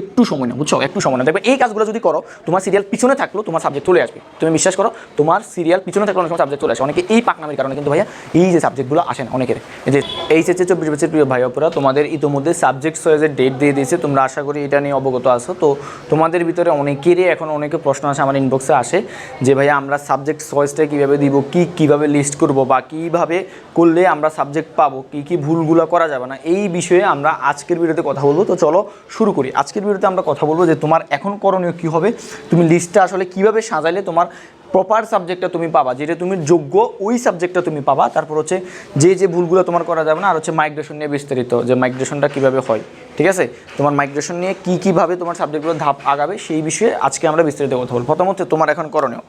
একটু সময় না বুঝছ? একটু সময় না দেখবে এই কাজগুলো যদি করো, তোমার সিরিয়াল পিছনে থাকল তোমার সাবজেক্ট চলে আসবে। তুমি বিশ্বাস করো, তোমার সিরিয়াল পিছনে থাকলে অনেক সময় সাবজেক্ট চলে আসে। অনেকে এই পাকনামির কারণে কিন্তু ভাইয়া এই যে সাবজেক্টগুলো আসে না অনেকের। এই যে এইচএসএ চব্বিশ বছর প্রিয় ভাই অপরা, তোমাদের ইতিমধ্যে সাবজেক্ট চয়েসের ডেট দিয়ে দিয়েছে। তোমরা আশা করি এটা নিয়ে অবগত আছো। তো তোমাদের ভিতরে অনেকেরই এখন অনেকে প্রশ্ন আসে আমার ইনবক্সে আসে যে ভাইয়া আমরা সাবজেক্ট চয়েসটা কীভাবে দিব, কি কীভাবে লিস্ট করব বা কীভাবে করলে আমরা সাবজেক্ট পাবো, কি কি ভুলগুলো করা যাবে না, এই বিষয়ে আমরা আজকের ভিডিওতে কথা বলব। তো চলো শুরু করি। আজকের ভিডিওতে আমরা কথা বলব যে তোমার এখন করণীয় কী হবে? তুমি লিস্টটা আসলে কীভাবে সাজালে তোমার প্রপার সাবজেক্টটা তুমি পাবা, যেটা তুমি যোগ্য ওই সাবজেক্টটা তুমি পাবা। তারপর হচ্ছে যে যে ভুলগুলো তোমার করা যাবে না, আর হচ্ছে মাইগ্রেশন নিয়ে বিস্তারিত, যে মাইগ্রেশনটা কীভাবে হয়, ঠিক আছে? তোমার মাইগ্রেশন নিয়ে কী কীভাবে তোমার সাবজেক্টগুলো ধাপ আগাবে, সেই বিষয়ে আজকে আমরা বিস্তারিত কথা বলব। প্রথম হচ্ছে তোমার এখন করণীয়।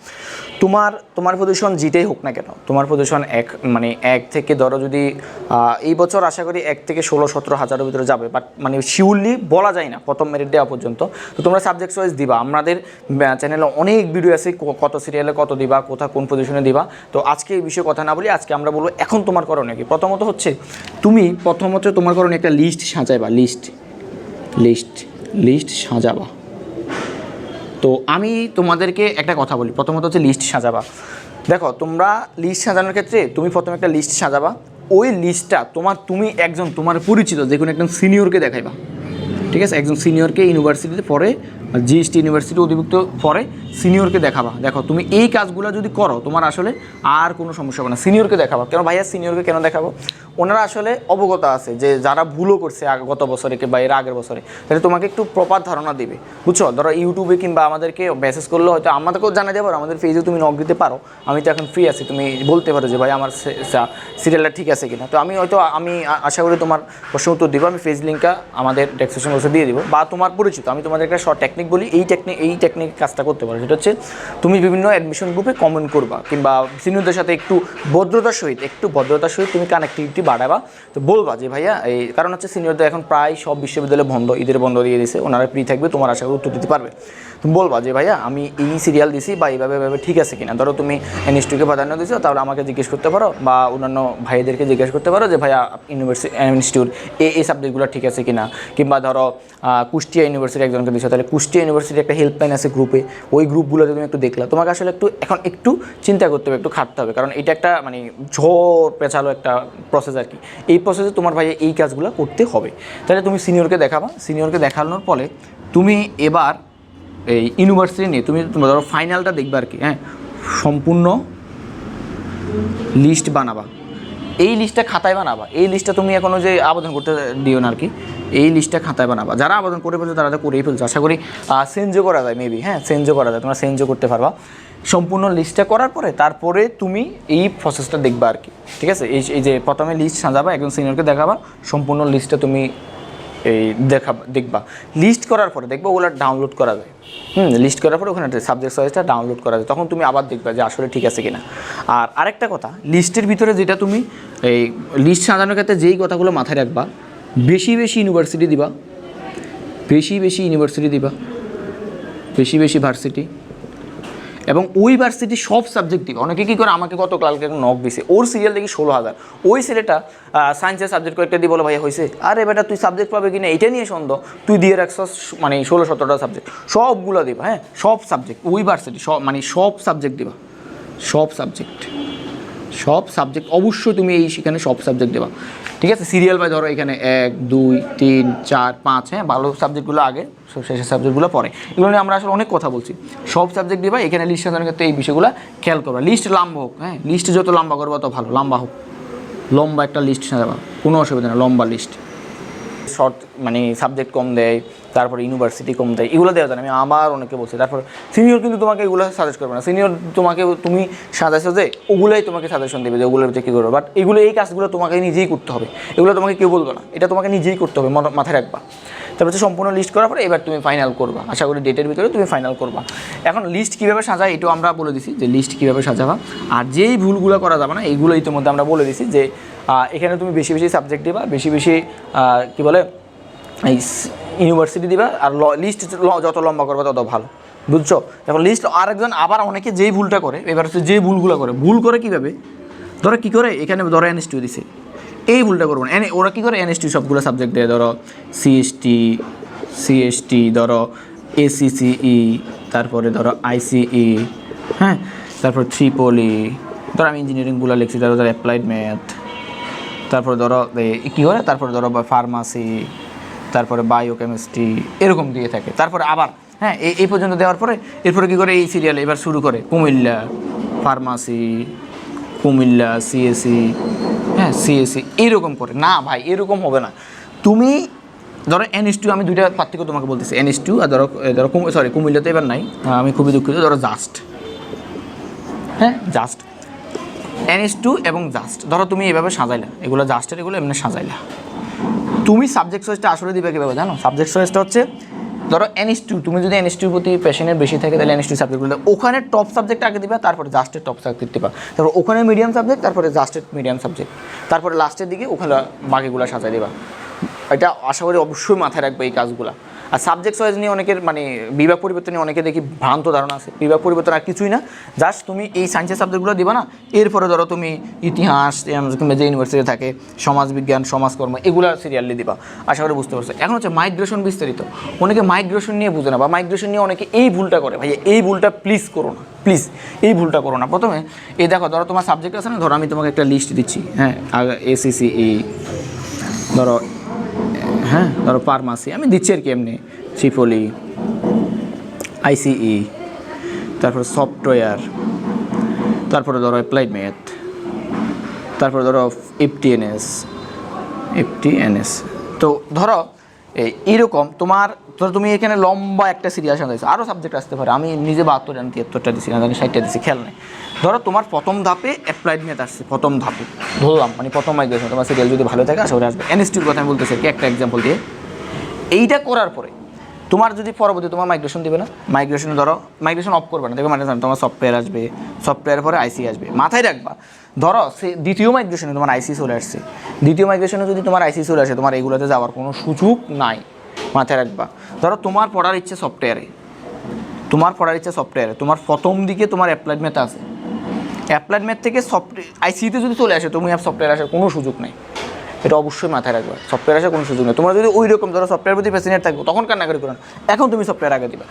তোমার তোমার পজিশন যেটাই হোক না কেন, তোমার পজিশন এক মানে এক থেকে ধরো যদি এই বছর আশা করি এক থেকে ষোলো, সতেরো হাজারের ভিতরে যাবে বাট মানে শিওরলি বলা যায় না প্রথম মেরিট দেওয়া পর্যন্ত। তো তোমরা সাবজেক্ট ওয়াইজ দিবা। আমাদের চ্যানেলে অনেক ভিডিও আছে কত সিরিয়ালে কত দিবা, কোথা, কোন পজিশনে দিবা? তো আজকে এই বিষয়ে কথা না বলি আজকে আমরা বলব, এখন তোমার করণীয় কি প্রথমত হচ্ছে, তুমি প্রথমত তোমার করণীয় একটা লিস্ট সাজাইবা লিস্ট লিস্ট লিস্ট সাজাবা। তো আমি তোমাদেরকে একটা কথা বলি, প্রথমত হচ্ছে লিস্ট সাজাবা। দেখো, তোমরা লিস্ট সাজানোর ক্ষেত্রে তুমি প্রথমে একটা লিস্ট সাজাবা, ওই লিস্টটা তোমার, তুমি একজন তোমার পরিচিত, যে কোনো একজন সিনিয়রকে দেখাইবা। ঠিক আছে? একজন সিনিয়রকে ইউনিভার্সিটিতে পরে জিএসটি ইউনিভার্সিটি অধিভুক্ত পরে সিনিয়রকে দেখাবা। দেখো, তুমি এই কাজগুলো যদি করো, তোমার আসলে আর কোনো সমস্যা হবে না। সিনিয়রকে দেখাবা। কেন ভাইয়া, সিনিয়রকে কেন দেখাবো? ওনারা আসলে অবগত আছে যে যারা ভুলও করছে গত বছরে কিংবা এর আগের বছরে তাহলে তোমাকে একটু প্রপার ধারণা দিবে। বুঝছ? ধরো ইউটিউবে কিংবা আমাদেরকে মেসেজ করলে হয়তো আমাদেরকেও জানা যাবে আমাদের পেজে তুমি নক দিতে পারো। আমি তো এখন ফ্রি আছি, তুমি বলতে পারো যে, ভাই, আমার সিরিয়ালটা ঠিক আছে কিনা? তো আমি হয়তো, আমি আশা করি তোমার প্রশ্ন উত্তর দিব, আমি ফেজ লিঙ্কটা আমাদের ডেসক্রিপশন বক্সে দিয়ে দিব। বা তোমার পরিচিত, আমি তোমাদের একটা শর্ট টেকনিক বলি, এই টেকনিক এই টেকনিক কাজটা করতে পারো। সেটা হচ্ছে, তুমি বিভিন্ন অ্যাডমিশন গ্রুপে কমেন্ট করবা, কিংবা সিনিয়রদের সাথে একটু ভদ্রতার সহিত, একটু ভদ্রতার সহিত তুমি কানেক্টিভিটি বাড়াবা? তো বলবা যে ভাইয়া, এই কারণ হচ্ছে সিনিয়রদের এখন প্রায় সব বিশ্ববিদ্যালয় বন্ধ, ঈদের বন্ধ দিয়ে দিয়েছে। ওনারা ফ্রি থাকবে, তোমার আশা করি উত্তর দিতে পারবে। তুমি বলবা যে, ভাইয়া, আমি এই সিরিয়াল দিছি বা এইভাবে এভাবে ঠিক আছে কিনা? ধরো তুমি এনএসটিকে প্রাধান্য দিছো, তাহলে আমাকে জিজ্ঞেস করতে পারো বা অন্যান্য ভাইদেরকে জিজ্ঞেস করতে পারো যে, ভাইয়া ইউনিভার্সিটি ইনস্টিটিউট এই এই সাবজেক্টগুলো ঠিক আছে কিনা? কিংবা ধরো কুষ্টিয়া ইউনিভার্সিটি একজনকে দিছো, তাহলে কুষ্টিয়া ইউনিভার্সিটি একটা হেল্পলাইন আছে গ্রুপে ওই গ্রুপগুলোতে তুমি একটু দেখলা, তোমাকে আসলে একটু, এখন একটু চিন্তা করতে হবে, একটু খাটতে হবে। কারণ এটা একটা মানে ঝড় পেঁচালো একটা প্রসেস আর কি। এই প্রসেসে তোমার ভাইয়া এই কাজগুলো করতে হবে। তাহলে তুমি সিনিয়রকে দেখাবা। সিনিয়রকে দেখানোর ফলে তুমি এবার এই ইউনিভার্সিটি নিয়ে, তুমি তোমার ধরো ফাইনালটা দেখবে আর কি হ্যাঁ? সম্পূর্ণ লিস্ট বানাবা। এই লিস্টটা খাতায় বানাবা। এই লিস্টটা তুমি এখনও যে আবেদন করতে দিও না আর কি, এই লিস্টটা খাতায় বানাবা। যারা আবেদন করে ফেলছে, তারা করেই ফেলছে। আশা করি চেঞ্জও করা যায় মেবি হ্যাঁ? চেঞ্জও করা যায়, তোমরা চেঞ্জও করতে পারবা। সম্পূর্ণ লিস্টটা করার পরে, তারপরে তুমি এই প্রসেসটা দেখবা আর কি, ঠিক আছে? এই যে প্রথমে লিস্ট সাজাবা, একজন সিনিয়রকে দেখাবা, সম্পূর্ণ লিস্টটা তুমি এই দেখা, দেখবা। লিস্ট করার পরে দেখবা ওগুলো ডাউনলোড করা যায়। হুম লিস্ট করার পরে ওখানে সাবজেক্ট সাইজটা ডাউনলোড করা যায়। তখন তুমি আবার দেখবা যে আসলে ঠিক আছে কিনা। আর আরেকটা কথা লিস্টের ভিতরে যেটা তুমি এই লিস্ট সাজানোর ক্ষেত্রে যেই কথাগুলো মাথায় রাখবা, বেশি বেশি ইউনিভার্সিটি দিবা। বেশি বেশি ইউনিভার্সিটি দিবা। বেশি বেশি ভার্সিটি এবং ওই ভার্সিটি সব সাবজেক্ট দিবে অনেকে কী করে, আমাকে গত কালকে নক দিছে। ওর সিরিয়াল দেখি ষোলো হাজার। ওই ছেলেটা সায়েন্সের সাবজেক্ট কয়েকটা দিয়ে বলো, ভাইয়া হয়েছে আরে বেটা, তুই সাবজেক্ট পাবে কিনা? এটা নিয়ে সন্দেহ। তুই দিয়ে রাখছস মানে ষোলো সতেরোটা সাবজেক্ট সবগুলো দিবা হ্যাঁ? সব সাবজেক্ট ওই ভার্সিটি সব মানে সব সাবজেক্ট দিবা। সব সাবজেক্ট সব সাবজেক্ট অবশ্যই তুমি এই সেখানে সব সাবজেক্ট দেবা। ঠিক আছে? সিরিয়াল বাই ধরো এখানে এক, দুই, তিন, চার, পাঁচ হ্যাঁ? ভালো সাবজেক্টগুলো আগে সব শেষের সাবজেক্টগুলো পরে। এগুলো নিয়ে আমরা আসলে অনেক কথা বলছি। সব সাবজেক্ট দিবা, এখানে লিস্ট সাজানোর ক্ষেত্রে এই বিষয়গুলো খেয়াল করবা। লিস্ট লম্বা হোক হ্যাঁ? লিস্ট যত লম্বা করব, তত ভালো। লম্বা হোক। লম্বা একটা লিস্ট সাজাবা। কোনো অসুবিধা নেই, লম্বা লিস্ট শর্ট মানে সাবজেক্ট কম দেয়। তারপর ইউনিভার্সিটি কম দেয়, এগুলো দেওয়া যায়। আমি আমার অনেকে বলছি, তারপর সিনিয়র কিন্তু তোমাকে এগুলো সাজেস্ট করবে না। সিনিয়র তোমাকে, তুমি সাজেশন যে ওগুলোই তোমাকে সাজেশন দেবে যে ওগুলোর ভিতরে কী করবে। বাট এগুলো, এই কাজগুলো তোমাকে নিজেই করতে হবে। এগুলো তোমাকে কেউ বলবে না। এটা তোমাকে নিজেই করতে হবে মাথায় রাখবা। তারপর হচ্ছে সম্পূর্ণ লিস্ট করার পরে এবার তুমি ফাইনাল করবা। আশা করি ডেটের ভিতরে তুমি ফাইনাল করবা। এখন লিস্ট কীভাবে সাজায় এটাও আমরা বলে দিছি যে লিস্ট কীভাবে সাজাবা। আর যেই ভুলগুলো করা যাবে না এইগুলো ইতিমধ্যে আমরা বলে দিছি যে এখানে তুমি বেশি বেশি সাবজেক্ট দিবা। বেশি বেশি কী বলে, এই ইউনিভার্সিটি দিবা আর লিস্ট যত লম্বা করবে তত ভালো, বুঝছ? এখন লিস্ট আরেকজন আবার অনেকে যেই ভুলটা করে, এবার হচ্ছে যে ভুলগুলো করে, ভুল করে কীভাবে? ধরো কী করে? এখানে ধরো এনএসটিও দিছে। এই ভুলটা করব না। ওরা কী করে? এন এনএসটি সবগুলো সাবজেক্ট দেয়। ধরো সিএসটি সিএসটি ধরো এসিসিই তারপরে ধরো আইসিই হ্যাঁ? তারপর থ্রিপলি ধরো আমি ইঞ্জিনিয়ারিংগুলো লিখছি, ধরো ধরো অ্যাপ্লাইড ম্যাথ তারপরে ধরো কী করে? তারপরে ধরো ফার্মাসি তারপরে বায়োকেমিস্ট্রি এরকম দিয়ে থাকে। তারপরে আবার হ্যাঁ এই পর্যন্ত দেওয়ার পরে এরপরে কী করে এই সিরিয়াল এবার শুরু করে? কুমিল্লা ফার্মাসি কুমিল্লা সিএসি হ্যাঁ সিএসি এইরকম করে। না ভাই, এরকম হবে না। তুমি, ধরো এনএস টু আমি দুইটা পার্থক্য তোমাকে বলতেছি। এনএস টু আর ধরো ধরো সরি কুমিল্লাতে এবার নাই। আমি খুবই দুঃখিত, ধরো জাস্ট হ্যাঁ জাস্ট এনএস টু এবং জাস্ট ধরো তুমি এভাবে সাজাইলা, এগুলো জাস্টের এগুলো এমনি সাজাইলা। তুমি সাবজেক্ট চয়েসটা আসলে দিবে কীভাবে, জানো? সাবজেক্ট চয়েসটা হচ্ছে, ধরো এনএস টু তুমি যদি এনএস টুর প্রতি প্যাশনের বেশি থাকে, তাহলে এনএস টু সাবজেক্টগুলো ওখানে টপ সাবজেক্ট আগে দিবা, তারপরে জাস্টের টপ সাবজেক্ট দিবা। তারপর ওখানে মিডিয়াম সাবজেক্ট তারপরে জাস্টের মিডিয়াম সাবজেক্ট তারপরে লাস্টের দিকে ওখানে বাকিগুলো সাজাই দিবা। এটা আশা করি অবশ্যই মাথায় রাখবে এই কাজগুলো। আর সাবজেক্ট ওয়াইজ নিয়ে অনেকের মানে বিভাগ পরিবর্তন নিয়ে অনেকে দেখি ভ্রান্ত ধারণা আছে। বিভাগ পরিবর্তন আর কিছুই না। জাস্ট তুমি এই সায়েন্সের সাবজেক্টগুলো দিবা না। এরপরে ধরো তুমি ইতিহাস কিংবা যে ইউনিভার্সিটি থাকে, সমাজবিজ্ঞান, সমাজকর্ম, এগুলো সিরিয়ালি দিবা। আশা করি বুঝতে পারছ। এখন হচ্ছে মাইগ্রেশন বিস্তারিত। অনেকে মাইগ্রেশন নিয়ে বুঝে না বা মাইগ্রেশন নিয়ে অনেকে এই ভুলটা করে। ভাই এই ভুলটা প্লিজ করো না। প্লিজ এই ভুলটা করো না। প্রথমে, এই দেখো, ধরো তোমার সাবজেক্ট আছে না, ধরো আমি তোমাকে একটা লিস্ট দিচ্ছি। হ্যাঁ এসিসি এই ধরো হ্যাঁ ধরো ফার্মাসি আমি দিচ্ছি আর কি এমনি। চিফলি আইসিই তারপর সফটওয়্যার তারপরে ধরো অ্যাপ্লাইড ম্যাথ তারপরে ধরো এফটিএনএস এফটিএনএস তো ধরো, এই এরকম তোমার ধরো তুমি এখানে লম্বা একটা সিরিয়াল সাজাইছো আরও সাবজেক্ট আসতে পারে। আমি নিজে বাহাত্তর জানি, তিয়াত্তরটা দিচ্ছি না জানি ষাটটা দিচ্ছি খেয়াল নেই। ধরো তোমার প্রথম ধাপে অ্যাপ্লাইড ম্যাথ আসছে, প্রথম ধাপে। ধরলাম মানে প্রথম মাইগ্রেশন তোমার সিরিয়াল যদি ভালো থাকে, আশা আসবে। এনএসটির কথা আমি বলতেছি কি, একটা এক্সাম্পল দিয়ে। এইটা করার পরে, তোমার যদি পরবর্তী তোমার মাইগ্রেশন দিবে না মাইগ্রেশন ধরো মাইগ্রেশন অফ করবে না, দেখবে মানে তোমার সফটওয়্যার আসবে সফটওয়্যার পরে আইসি আসবে। মাথায় রাখবা, ধরো সে দ্বিতীয় মাইগ্রেশনে তোমার আইসি চলে আসছে। দ্বিতীয় মাইগ্রেশনে যদি তোমার আইসি চলে আসে, তোমার এগুলোতে যাওয়ার কোনো সুযোগ নাই। মাথায় রাখবা। ধরো তোমার পড়ার ইচ্ছে সফটওয়্যারে তোমার পড়ার ইচ্ছে সফটওয়্যারে তোমার প্রথম দিকে তোমার অ্যাপ্লাইড ম্যাথ আছে। অ্যাপ্লাইড ম্যাথ থেকে সফটওয়্যার আইসিতে যদি চলে আসে, তুমি সফটওয়্যার আসার কোনো সুযোগ নেই। এটা অবশ্যই মাথায় রাখবে। সফটওয়্যার আসার কোনো সুযোগ নেই। তোমরা যদি ওই রকম ধরো সফটওয়্যার প্রতি প্যাসিনেট থাকব তখন কান্নাকারি করো এখন তুমি সফটওয়্যার আগে দিবা।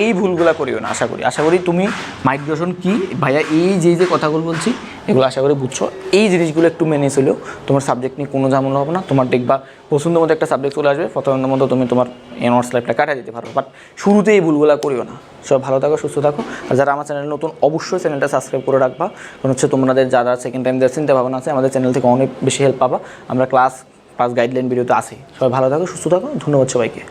এই ভুলগুলো করিও না, আশা করি। আশা করি তুমি মাইগ্রেশন কি? ভাইয়া, এই যে যে কথাগুলো বলছি এগুলো আশা করি বুঝছ। এই জিনিসগুলো একটু মেনে চলেও। তোমার সাবজেক্ট নিয়ে কোনো ঝামেলা হবে না। তোমার দেখবা পছন্দের মতো একটা সাবজেক্ট চলে আসবে। প্রথমের মতো তুমি তোমার এনওয়ার্স লাইফটা কাটা দিতে পারো বাট শুরুতে এই ভুলগুলো করিও না। সব ভালো থাকো, সুস্থ থাকো। আর যারা আমার চ্যানেল নতুন, অবশ্যই চ্যানেলটা সাবস্ক্রাইব করে রাখবা। কারণ হচ্ছে তোমাদের যারা সেকেন্ড টাইম দেওয়ার চিন্তা ভাবনা আছে, আমাদের চ্যানেল থেকে অনেক বেশি হেল্প পাবা। আমরা ক্লাস ক্লাস গাইডলাইন ভিডিওতে আসি সবাই ভালো থাকো, সুস্থ থাকো। ধন্যবাদ সবাইকে।